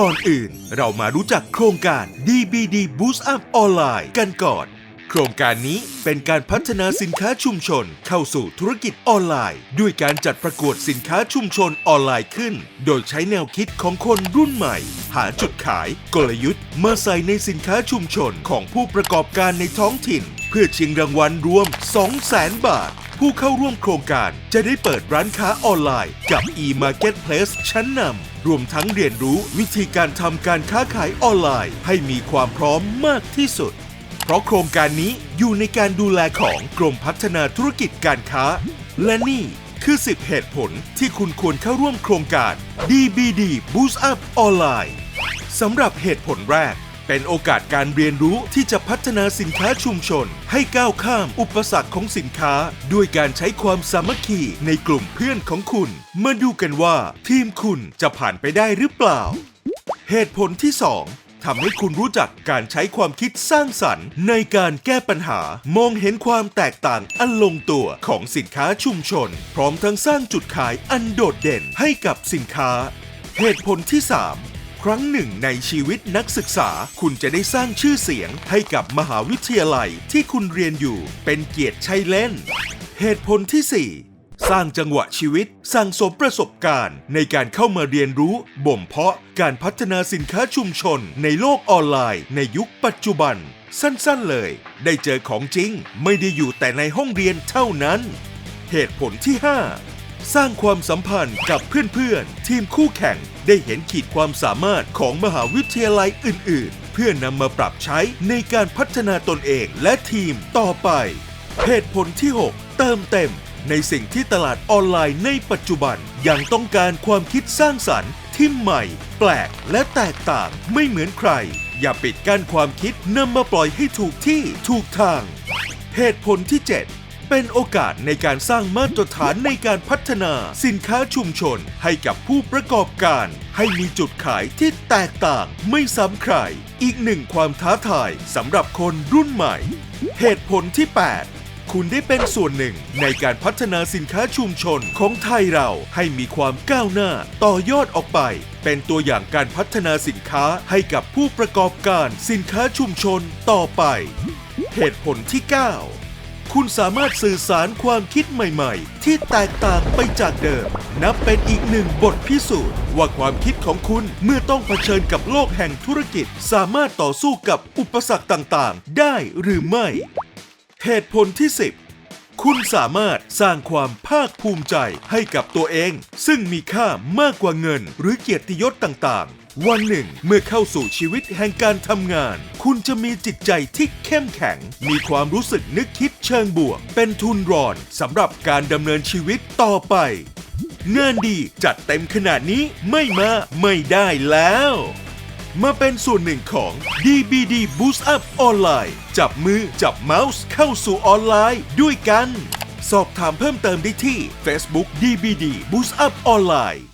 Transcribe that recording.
ก่อนอื่น เรามารู้จักโครงการ DBD Boost Up ออนไลน์กันก่อน โครงการนี้เป็นการพัฒนาสินค้าชุมชนเข้าสู่ธุรกิจออนไลน์ ด้วยการจัดประกวดสินค้าชุมชนออนไลน์ขึ้น โดยใช้แนวคิดของคนรุ่นใหม่ หาจุดขายกลยุทธ์มาใส่ในสินค้าชุมชนของผู้ประกอบการในท้องถิ่น เพื่อชิงรางวัลรวม 200,000 บาท ผู้เข้าร่วมโครงการจะได้เปิดร้านค้าออนไลน์กับ e-marketplace ชั้นนำรวมทั้งเรียนรู้วิธีการทำการค้าขายออนไลน์ ให้มีความพร้อมมากที่สุด เพราะโครงการนี้อยู่ในการดูแลของกรมพัฒนาธุรกิจการค้า และนี่คือ10เหตุผลที่คุณควรเข้าร่วมโครงการ DBD Boost Up ออนไลน์สำหรับเหตุผลแรก เป็นโอกาสการเรียนรู้ที่จะพัฒนาสินค้าชุมชน ให้ก้าวข้ามอุปสรรคของสินค้า ด้วยการใช้ความสามัคคีในกลุ่มเพื่อนของคุณ มาดูกันว่าทีมคุณจะผ่านไปได้หรือเปล่า เหตุผลที่ 2ทำให้คุณรู้จักการใช้ความคิดสร้างสรรค์ ในการแก้ปัญหามองเห็นความแตกต่างอันลงตัวของสินค้าชุมชน พร้อมทั้งสร้างจุดขายอันโดดเด่นให้กับสินค้า เหตุผลที่ 3 ครั้งหนึ่งในชีวิตนักศึกษา คุณจะได้สร้างชื่อเสียงให้กับมหาวิทยาลัยที่คุณเรียนอยู่ เป็นเกียรติใช่เล่น เหตุผลที่ 4 สร้างจังหวะชีวิตสั่งสมประสบการณ์ ในการเข้ามาเรียนรู้ บ่มเพาะการพัฒนาสินค้าชุมชน ในโลกออนไลน์ ในยุคปัจจุบัน สั้นๆเลย ได้เจอของจริง ไม่ได้อยู่แต่ในห้องเรียนเท่านั้น เหตุผลที่ 5 สร้างความสัมพันธ์กับเพื่อนๆ ทีมคู่แข่งได้เห็นขีดความสามารถของมหาวิทยาลัยอื่น ๆ เพื่อนำมาปรับใช้ในการพัฒนาตนเองและทีมต่อไปเหตุผลที่ 6 เติมเต็ม ในสิ่งที่ตลาดออนไลน์ในปัจจุบันยังต้องการความคิดสร้างสรรค์ที่ใหม่ แปลกและแตกต่างไม่เหมือนใคร อย่าปิดกั้นความคิดนำมาปล่อยให้ถูกที่ถูกทาง เหตุผลที่ 7 เป็นโอกาสในการสร้างมาตรฐานในการพัฒนาสินค้าชุมชนให้กับผู้ประกอบการ ให้มีจุดขายที่แตกต่างไม่ซ้ำใคร อีกหนึ่งความท้าทายสำหรับคนรุ่นใหม่ เหตุผลที่ 8คุณได้เป็นส่วนหนึ่งในการพัฒนาสินค้าชุมชนของไทยเราให้มีความก้าวหน้าต่อยอดออกไป เป็นตัวอย่างการพัฒนาสินค้าให้กับผู้ประกอบการสินค้าชุมชนต่อไป เหตุผลที่ 9 คุณสามารถสื่อสารความคิดใหม่ๆ ที่แตกต่างไปจากเดิม นับเป็นอีกหนึ่งบทพิสูจน์ ว่าความคิดของคุณเมื่อต้องเผชิญกับโลกแห่งธุรกิจ สามารถต่อสู้กับอุปสรรคต่างๆ ได้หรือไม่ เหตุผลที่ 10 คุณสามารถสร้างความภาคภูมิใจให้กับตัวเอง ซึ่งมีค่ามากกว่าเงิน หรือเกียรติยศต่างๆวันหนึ่งเมื่อเข้าสู่ชีวิตแห่งการทำงาน คุณ จะมีจิตใจที่เข้มแข็ง มีความรู้สึกนึกคิดเชิงบวก เป็นทุนรอนสำหรับการดำเนินชีวิตต่อไปงานดีจัดเต็มขนาดนี้ไม่มาไม่ได้แล้ว มาเป็นส่วนหนึ่งของ DBD Boost Up ออนไลน์จับมือจับเมาส์เข้าสู่ออนไลน์ด้วยกัน สอบถามเพิ่มเติมได้ที่ Facebook DBD Boost Up ออนไลน์